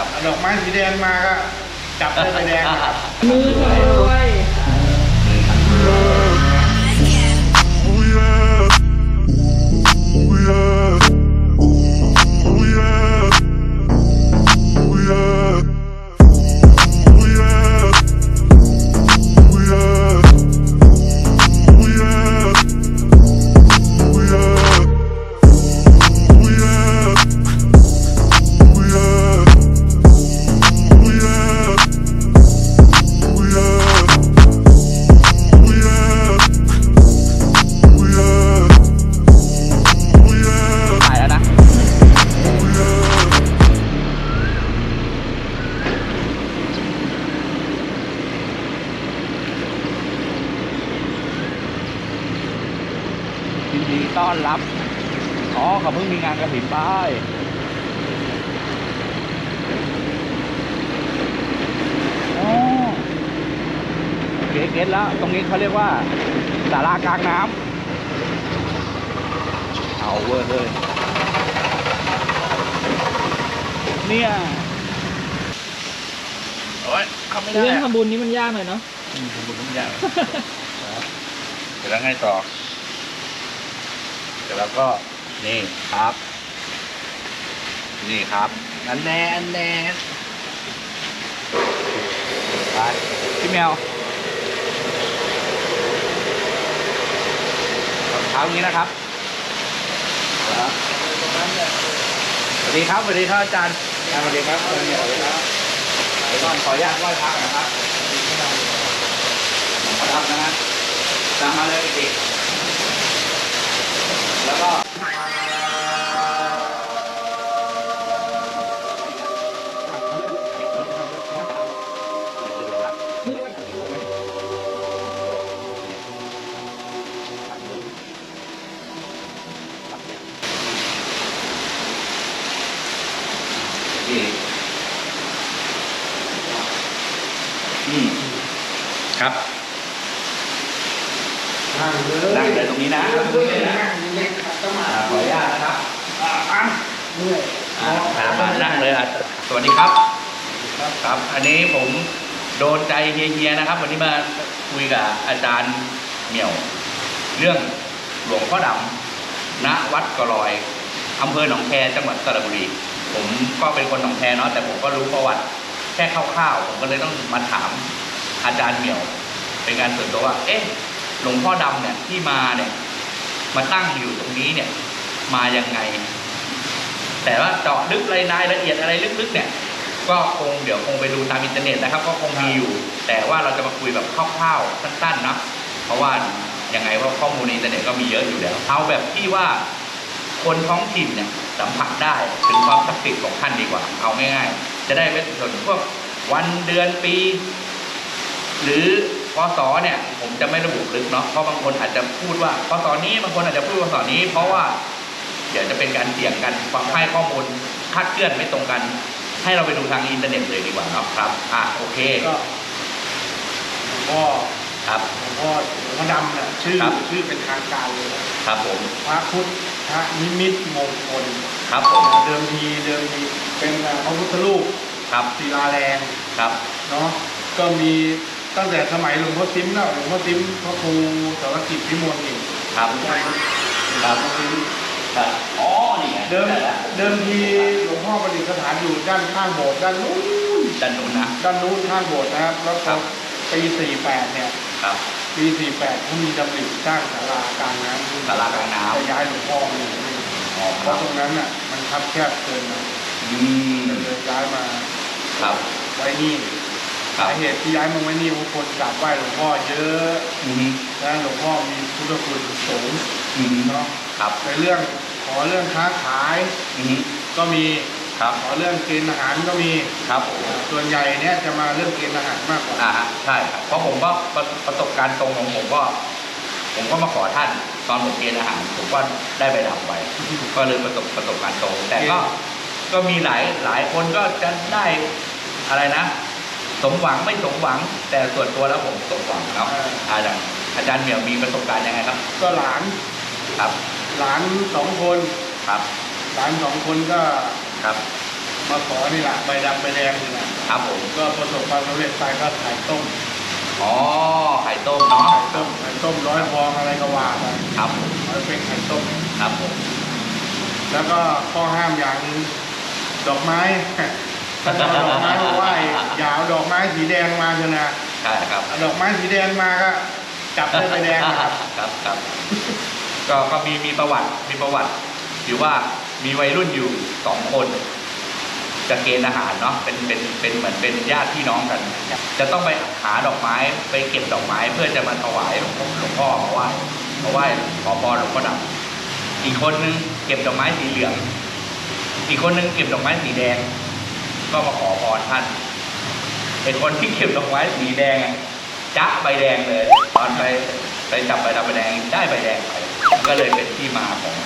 ครับ ดอกไม้สีแดงมาก็จับได้ใบแดงนะครับมื เขาเพิ่งมีงานกระถิ่นไปอ๋อเก๋เก็ตแล้ว ตรงนี้เขาเรียกว่าศาลากลางน้ำเอาเว้ยเฮ้ยเนี่ยโอ้ยทำไม่ได้เรื่องอะทำบุญนี้มันยากหน่อยเนาะอืมทำบุญทุกอย่างเสร็จแล้วไงต่อเสร็จแล้วก็ นี่ครับ นี่ครับอันแน่อันแน่ไปพี่แมวรองเท้าอย่างนี้นะครับครับสวัสดีครับสวัสดีครับอาจารย์อาจารย์สวัสดีครับสวัสดีครับเดี๋ยวก่อนขออนุญาตไหว้พระก่อนนะครับขอรับนะฮะตามมาเลยเด็กๆแล้วก็ เมื่อยอ่ามามานั่งเลยอะสวัสดีครับครับ อันนี้ผมโดนใจเฮียๆนะครับ วันนี้มาคุยกับอาจารย์เหมี่ยว เรื่องหลวงพ่อดำณวัดกะลอยอำเภอหนองแคจังหวัดสระบุรี ผมก็เป็นคนหนองแคเนาะแต่ผมก็รู้ประวัติแค่คร่าวๆผมก็เลยต้องมาถามอาจารย์เหมี่ยว เป็นการส่วนตัวว่า เอ๊ะหลวงพ่อดำเนี่ยที่มาเนี่ยมาตั้งอยู่ตรงนี้เนี่ย มายังไง แต่ว่าเจาะลึกรายายละเอียดอะไรลึกๆเนี่ยก็คงเดี๋ยวคงไปดูตามอินเทอร์เน็ตนะครับ ก็คงมีอยู่ แต่ว่าเราจะมาคุยแบบคร่าวๆสั้นๆนะเพราะว่ายังไงว่าข้อมูลในอินเทอร์เน็ตก็มีเยอะอยู่แล้ว เอาแบบที่ว่าคนท้องถิ่นเนี่ยสัมผัสได้ถึงความศักดิ์สิทธิ์ของท่านดีกว่า เอาง่ายๆ จะได้ไม่สนพวกวันเดือนปี หรือพศเนี่ยผมจะไม่ระบุลึกเนาะเพราะบางคนอาจจะพูดว่าพศนี้บางคนอาจจะพูดพศนี้ เพราะว่า เดี๋ยวจะเป็นการเสี่ยงกันความให้ข้อมูลคลาดเคลื่อนไม่ตรงกัน ให้เราไปดูทางอินเทอร์เน็ตเลยดีกว่าเนาะครับอะโอเคก็หลวงพ่อครับหลวงพ่อหลวงพ่อดำเนี่ยชื่อครับ ชื่อเป็นทางการเลยนะครับผมพระพุทธนิมิตมงคลครับผมเดิมทีเดิมทีเป็นพระพุทธรูปครับศิลาแรงครับเนาะก็มีตั้งแต่สมัยหลวงพ่อซิมแล้วหลวงพ่อซิมพระครูสารกิจพิมลอีกครับใช่ครับครับ หลวงพ่อซิม ครับอ๋อนี่ไงเดิมได้แล้วเดิมทีหลวงพ่อประดิษฐานอยู่ด้านข้างโบสถ์ด้านนู้นด้านนู้นนะด้านนู้นข้างโบสถ์นะครับ แล้วครัก็บปี48เนี่ยครับปี48เขามีดำริสร้างศาลากลางน้ำศาลากลางน้ำจะย้ายหลวงพ่อมาอยู่นี่อ๋อเพครัราะบตรงนั้นน่ะมันคับแคบเกินมาอืมเลยย้ายมาครับไว้นี่ครับสาเหตุที่ย้ายมาไว้นี่เพราะคนกราบไหว้หลวงพ่อเยอะอืมและหลวงพ่อมีพุทธคุณสูงอืมเนาะ ครับในเรื่องขอเรื่องค้าขายอืมก็มีครับขอเรื่องกินอาหารก็มีครับผมส่วนใหญ่เนี่ยจะมาเรื่องกินอาหารมากกว่าอ่าฮะใช่ครับเพราะผมก็ประประสบการณ์ตรงของผมก็ ผมก็มาขอท่านตอนผมเกณฑ์อาหาร ผมก็ได้ไปดับไป ก็เลยประสบประสบการณ์ตรง แต่ก็ก็มีหลายหลายคนก็จะได้อะไรนะ สมหวังไม่สมหวัง แต่ส่วนตัวแล้วผมสมหวังเนาะอาจารย์อาจารย์เหมียวมีประสบการณ์ยังไงครับ ก็หลานครับ หลานสองคนครับหลานสองคนก็ครับมาขอนี่แหละใบดำใบแดงนี่แหละครับผมก็ประสบความสำเร็จไปก็ไข่ต้มอ๋อไข่ต้มเนาะไข่ต้มไข่ต้มร้อยฟองอะไรก็ว่าไปครับผมมันเป็นไข่ต้มครับผมแล้วก็ข้อห้ามอย่างหนึงดอกไม้ถ้าจะเอาดอกไม้มาไหว้อย่าเอาดอกไม้สีแดงมาเถอะนะใช่ครับเอาดอกไม้สีแดงมาก็จับได้ใบแดงนะครับ ครับครับ ก็ก็มีมีประวัติมีประวัติอยู่ว่ามีวัยรุ่นอยู่สองคนจะเกณฑ์อาหารเนาะเป็นเป็นเป็นเหมือนเป็นญาติพี่น้องกัน จะต้องไปหาดอกไม้ไปเก็บดอกไม้เพื่อจะมาถวายหลวงพ่อหลวงพ่อมาไหว้มาไหว้ขอพรหลวงพ่อดำอีกคนนึงเก็บดอกไม้สีเหลือง อีกคนนึงเก็บดอกไม้สีแดง ก็มาขอพรท่านไอ้คนที่เก็บดอกไม้สีแดงจ๊ะใบแดงเลย ตอนไปไปจับใบดำใบแดงได้ใบแดงไป ก็เลยเป็นที่มาของ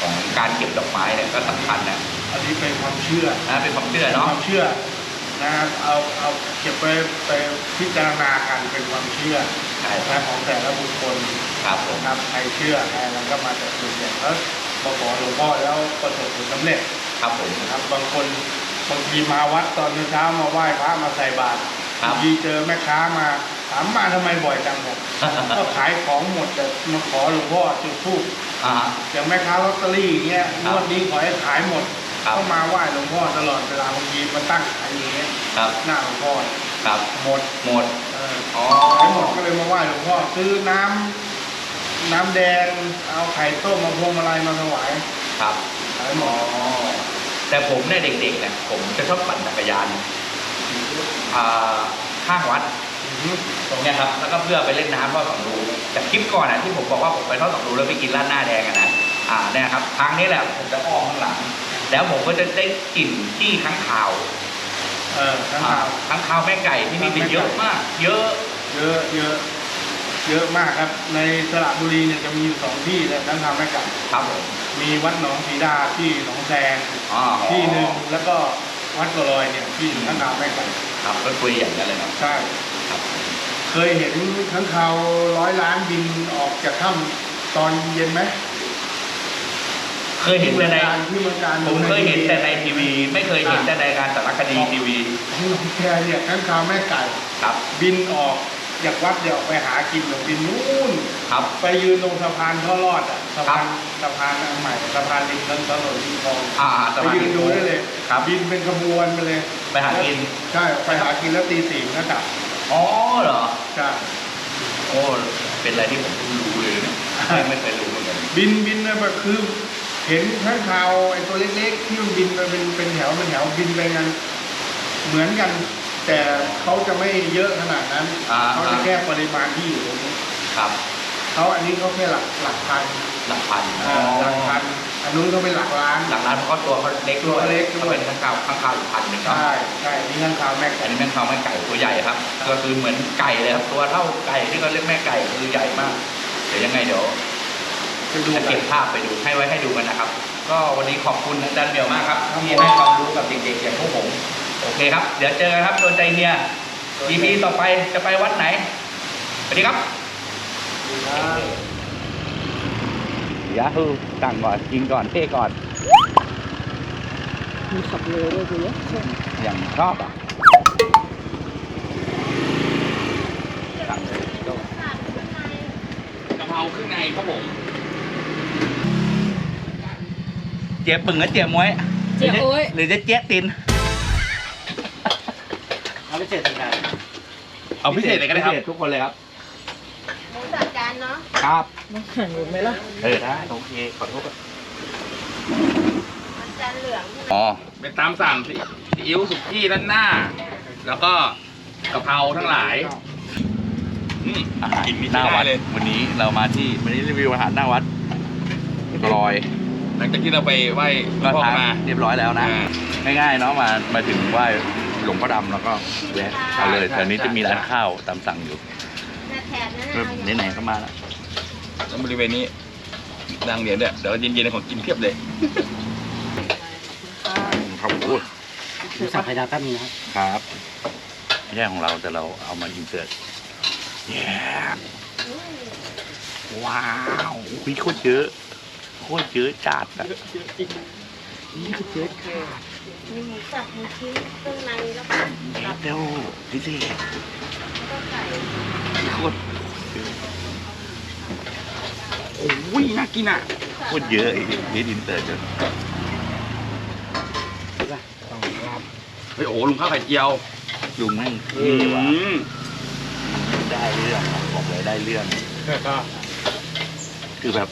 ของการเก็บดอกไม้เนี่ยก็สำคัญนะอันนี้เป็นความเชื่อนะเป็นความเชื่อเป็นเนาะความเชื่อนะครับเอาเอาเก็บไปไปพิจารณากันเป็นความเชื่อใช่นะของแต่ละบุคคลครับผมนะครับใครเชื่อใครอะไรก็มาจากส่วนใหญ่แล้วพอขอหลวงพ่อแล้วประสบผลสำเร็จครับผม นะครับบางคนบางทีมาวัดตอนเช้ามาไหว้พระมาใส่บาตรครับ บางทีเจอแม่ค้ามา ถามมาทำไมบ่อยจังผมก็ขายของหมดแต่มาขอหลวงพ่อจุดธูปอ่าฮะ อย่างแม่ค้าลอตเตอรี่อย่างเงี้ยคงรับวดนี้ขอให้ขายหมดครับ ก็มาไหว้หลวงพ่อตลอดเวลาบางทีมาตั้งขายอย่างเงี้ยครับหน้าหลวงพ่อครับหมดหมดเอออ๋อขายหมดก็เลยมาไหว้หลวงพ่อซื้อน้ำน้ำแดงเอาไข่ต้มมาพวงมาลัยมาถวายครับ ขายหมอ๋อดแต่ผมเนี่ยเด็กๆเนี่ยผมจะชอบปั่นจักรยานอ่าข้างวัด ตรงเนี้ยครับแล้วก็เพื่อไปเล่นน้ำทอดสองรูจากคลิปก่อนอะที่ผมบอกว่าผมไปทอดสองรูแล้วไปกินร้านหน้าแดงอะนะอ่าเนี่ยครับทางนี้แหละผมจะอ้อมข้างหลัง แล้วผมก็จะได้กลิ่นที่ข้างคาวเออทั้งข่าวอ่ข้างคาวแม่ไก่ที่นี่จะเยอะมาก เยอะเยอะเยอะเยอะมากครับ ในสระบุรีเนี่ยจะมีอยู่สองที่เลยทั้งข่าวแม่ไก่ครับผมมีวัดหนองสีดาที่หนองแซงอ๋อที่หนึ่งแล้วก็วัดกระลอยเนี่ยที่ทั้งข่าวแม่ไก่ครับก็คุยอย่างนั้นเลยเนาะใช่ครับ เคยเห็นทั้งข่าวร้อยล้านบินออกจากถ้ำตอนเย็นไหมเคยเห็นแต่ในที่เมืองการผมเคยเห็นแต่ในทีวี ไม่เคยเห็นแต่ในการสารคดีทีวีที่หนองแคเนี่ยทั้งข่าวแม่ไก่ครับ บินออกจากวัดเดี๋ยวไปหากินแบบบินนู่นครับ ไปยืนตรงสะพานท่อรอดอะสะพานครับสะพานอันใหม่สะพานริมถนนริมคลองอ่าสไปบายยืนดูได้เลยครับบินเป็นขบวนไปเลย ไปหากินใช่ไปหากินแล้วตีสี่ก็กลับ อ๋อเหรอใช่โอ้เป็นอะไรที่ผมเพิ่งรู้เลยนะไม่เคยรู้เหมือนกันบินบินเลยแบบคือเห็นข้างคาวไอ้ตัวเล็กๆที่มันบินไปเป็นเป็นแถวเป็นแถวบินไปกันเหมือนกัน แต่เขาจะไม่เยอะขนาดนั้นอ่าเขาจะแค่ปริมาณที่อยู่ตรงนี้ครับเขาอันนี้เขาแค่หลักหลักพันหลักพันอ่าหลักพัน อันนู้นเขาเป็นหลักล้าน หลักล้านเพราะตัวเขาเล็กตัวเขาเล็กด้วยเขาเป็นข้างคาวข้างคาวอีกพันหนึ่งครับ ใช่ใช่นี่ข้างคาวแม่อัไก่นนี้แม่งคาวแม่ไก่ตัวใหญ่ครับ ก็คือเหมือนไก่เลยครับ ตัวเท่าไก่ที่เขาเรียกแม่ไก่คือใหญ่มาก เดี๋ยวยังไงเดี๋ยวไปดูจะกัเก็น บภาพไปดูให้ไว้ให้ดูกันนะครับ ก็วันนี้ขอบคุณอาจารย์เดี่ยวมากครับครับที่ให้ความรู้กับเด็กๆอย่างพวกผมโอเคครับ เดี๋ยวเจอกันครับโดนใจเฮีย EP ต่อไปจะไปวัดไหนสวัสดีครับ ยาฮูสั่งก่อนกินก่อนเท่ก่อน มีขับเลยด้วยกูเยอะใช่อย่างชอบอะสั่งเลยโจ้กะเพราเครื่องในครับผม เจี๊ยบปึ่งกับเจี๊ยบมวยเจ๊โอ้ย หรือจะเจี๊ยบติน เอาพิเศษยังไงเอาพิเศษเลยก็ได้ครับทุกคนเลยครับหมูสับจาน เนาะครับน้องแข่งหมดไหมล่ะเออได้โอเคขอโทษมันจานเหลืองอ๋อเป็นตามสั่งซีซีอิ๊วสุกี้ด้านหน้า แล้วก็กะเพราทั้งหลายอืมอาหารกินไม่หน้าได้วัดเลยวันนี้เรามาที่วันนี้รีวิวอาหารหน้าวัดลอย หลังจากที่เราไปไหว้หลก็วงพ่อทานมาเรียบร้อยแล้วนะอ่าง่ายๆเนาะมามาถึงไหว้หลวงพ่อดำแล้วก็แวะเอาเลยใช่แถวนี้ใช่จะมีร้านใช่ข้าวตามสั่งอยู่หน้า แถบนั้นน่ะเอาอย่างไหนๆก็มาแล้วแล้วบริเวณนี้ดังเหรียญเนี่ยเดี๋ยวเย็นๆของกินเพียบเลยครับโอ้ยสั่งไข่ดาวแป๊บนึงนะครับครับไม่ใช่ของเราแต่เราเอามาอินเสิร์ตแย่ว้าววิโคตรเยอะโคตรเยอะจัดอะมีหมูสับหมูชิ้นเครื่องในแล้วก็เดี๋ยวพิเศษ ก็ไก่ โคตรโอ้ยน่ากินอะโคตรเยอะไอ้เฮดอินเตอร์จนเฮ้ยโอ้โหลุงข้าวไข่เจียวลุงแม่งเท่ว่ะได้เรื่องอะบอกเลยได้เรื่อง คือแบบ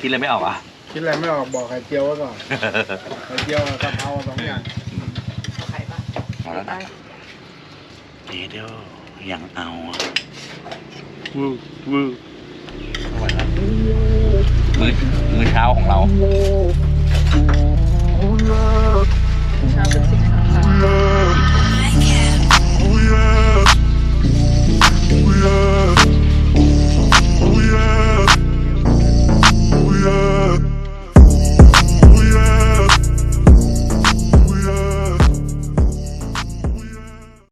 คิดอะไรไม่ออกอะ คิดอะไรไม่ออกบอกไข่เจียวไว้ก่อน ไข่เจียวกับกะเพราสองอย่างเอาแล้วนะเดี๋ยว ยังเอาอะวือวือมื้อมื้อเช้าของเรา Oh, yeah.